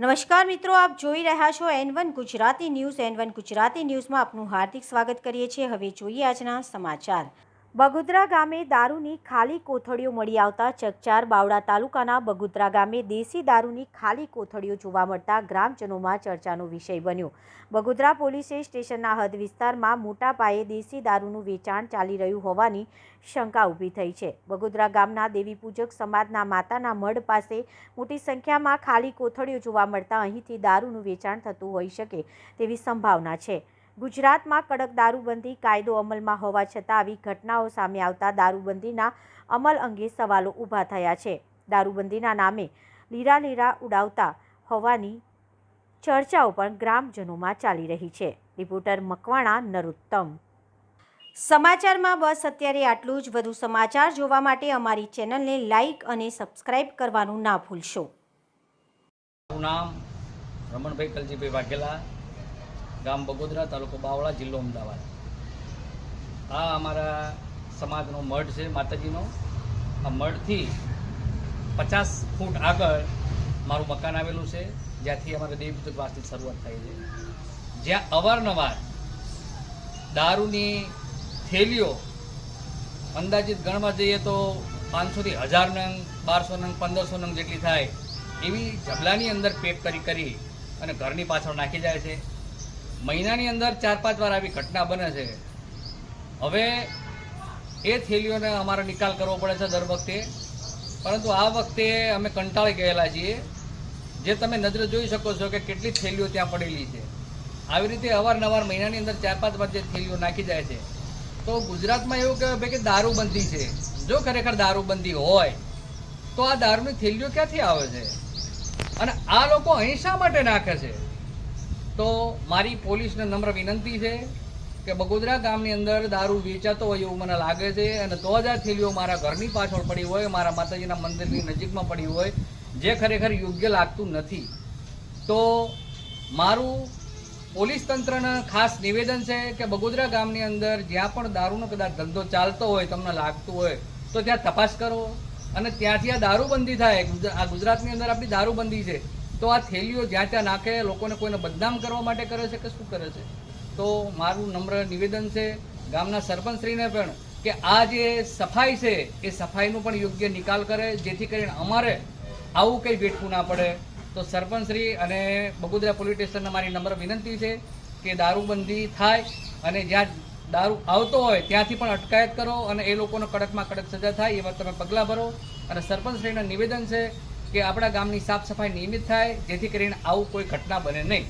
નમસ્કાર મિત્રો, આપ જોઈ રહ્યા છો N one Gujarati news. N one Gujarati ન્યૂઝમાં આપનું હાર્દિક સ્વાગત કરીએ છીએ. હવે જોઈએ આજના સમાચાર. બગુદ્રા ગામે દારૂની ખાલી કોથળીઓ મળી આવતા ચકચાર બાવડા તાલુકાના બગુદરા ગામે દેશી દારૂની ખાલી કોથળીઓ જોવા મળતા ગ્રામજનોમાં ચર્ચાનો વિષય બન્યો. બગુદરા પોલીસે સ્ટેશનના હદ વિસ્તારમાં મોટા પાયે દેશી દારૂનું વેચાણ ચાલી રહ્યું હોવાની શંકા ઊભી થઈ છે. બગોદરા ગામના દેવી પૂજક સમાજના માતાના મઢ પાસે મોટી સંખ્યામાં ખાલી કોથળીઓ જોવા મળતા અહીંથી દારૂનું વેચાણ થતું હોઈ શકે તેવી સંભાવના છે. ગુજરાતમાં કડક દારૂબંધી કાયદો અમલમાં હોવા છતાં આવી ઘટનાઓ સામે આવતા દારૂબંધીના અમલ અંગે સવાલો ઊભા થયા છે. દારૂબંધીના નામે લીરા લીરા ઉડાવતા હોવાની ચર્ચાઓ પણ ગ્રામજનોમાં ચાલી રહી છે. રિપોર્ટર મકવાણા, નરોત્તમ. સમાચારમાં બસ, અત્યારે આટલું જ. વધુ સમાચાર જોવા માટે અમારી ચેનલને લાઇક અને સબસ્ક્રાઇબ કરવાનું ના ભૂલશો. નામ રમણભાઈ કલજીભાઈ વાઘેલા. ગામ બગોદરા તાલુકો બાવળા જિલ્લો અમદાવાદ. આ અમારા સમાજનો મઠ છે, માતાજીનો. આ મઢથી પચાસ ફૂટ આગળ મારું મકાન આવેલું છે, જ્યાંથી અમારે દેવી વાસની શરૂઆત થઈ છે. જ્યાં અવારનવાર દારૂની થેલીઓ અંદાજિત ગણવા જઈએ તો પાંચસોથી હજાર નંગ બારસો નંગ પંદરસો નંગ જેટલી થાય, એવી જબલાની અંદર પેક કરી કરી અને ઘરની પાછળ નાખી જાય છે. મહિનાની અંદર ચાર પાંચ વાર આવી ઘટના બને છે. હવે એ થેલીઓને અમારે નિકાલ કરવો પડે છે દર વખતે. પરંતુ આ વખતે અમે કંટાળી ગયેલા છીએ. જે તમે નજરે જોઈ શકો છો કે કેટલી થેલીઓ ત્યાં પડેલી છે. આવી રીતે અવારનવાર મહિનાની અંદર ચાર પાંચ વાર જે થેલીઓ નાખી જાય છે. તો ગુજરાતમાં એવું કહેવાય કે દારૂબંધી છે. જો ખરેખર દારૂબંધી હોય, તો આ દારૂની થેલીઓ ક્યાંથી આવે છે? અને આ લોકો અહીં શા માટે નાખે છે? તો મારી પોલીસને નમ્ર વિનંતી છે કે બગોદરા ગામની અંદર દારૂ વેચાતો હોય એવું મને લાગે છે અને જ આ થેલીઓ મારા ઘરની પાછળ પડી હોય, મારા માતાજીના મંદિરની નજીકમાં પડી હોય, જે ખરેખર યોગ્ય લાગતું નથી. તો મારું પોલીસ તંત્રને ખાસ નિવેદન છે કે બગોદરા ગામની અંદર જ્યાં પણ દારૂનો કદાચ ધંધો ચાલતો હોય, તમને લાગતું હોય, તો ત્યાં તપાસ કરો. અને ત્યાંથી આ દારૂબંધી થાય. આ ગુજરાતની અંદર આપણી દારૂબંધી છે. તો આ થેલીઓ જ્યાં ત્યાં નાખે, લોકોને કોઈને બદનામ કરવા માટે કરે છે કે શું કરે છે? તો મારું નમ્ર નિવેદન છે ગામના સરપંચશ્રીને પણ કે આ જે સફાઈ છે, એ સફાઈનો પણ યોગ્ય નિકાલ કરે, જેથી કરીને અમારે આવું કંઈ વેઠવું ના પડે. તો સરપંચશ્રી અને બગુદરા પોલીસ સ્ટેશનને મારી નમ્ર વિનંતી છે કે દારૂબંધી થાય અને જ્યાં દારૂ આવતો હોય ત્યાંથી પણ અટકાયત કરો અને એ લોકોને કડકમાં કડક સજા થાય, એવા તમે પગલાં ભરો. અને સરપંચશ્રીને નિવેદન છે કે આપણા ગામની સાફ સફાઈ નિયમિત થાય જેથી કરીને આવું કોઈ ઘટના બને નહીં.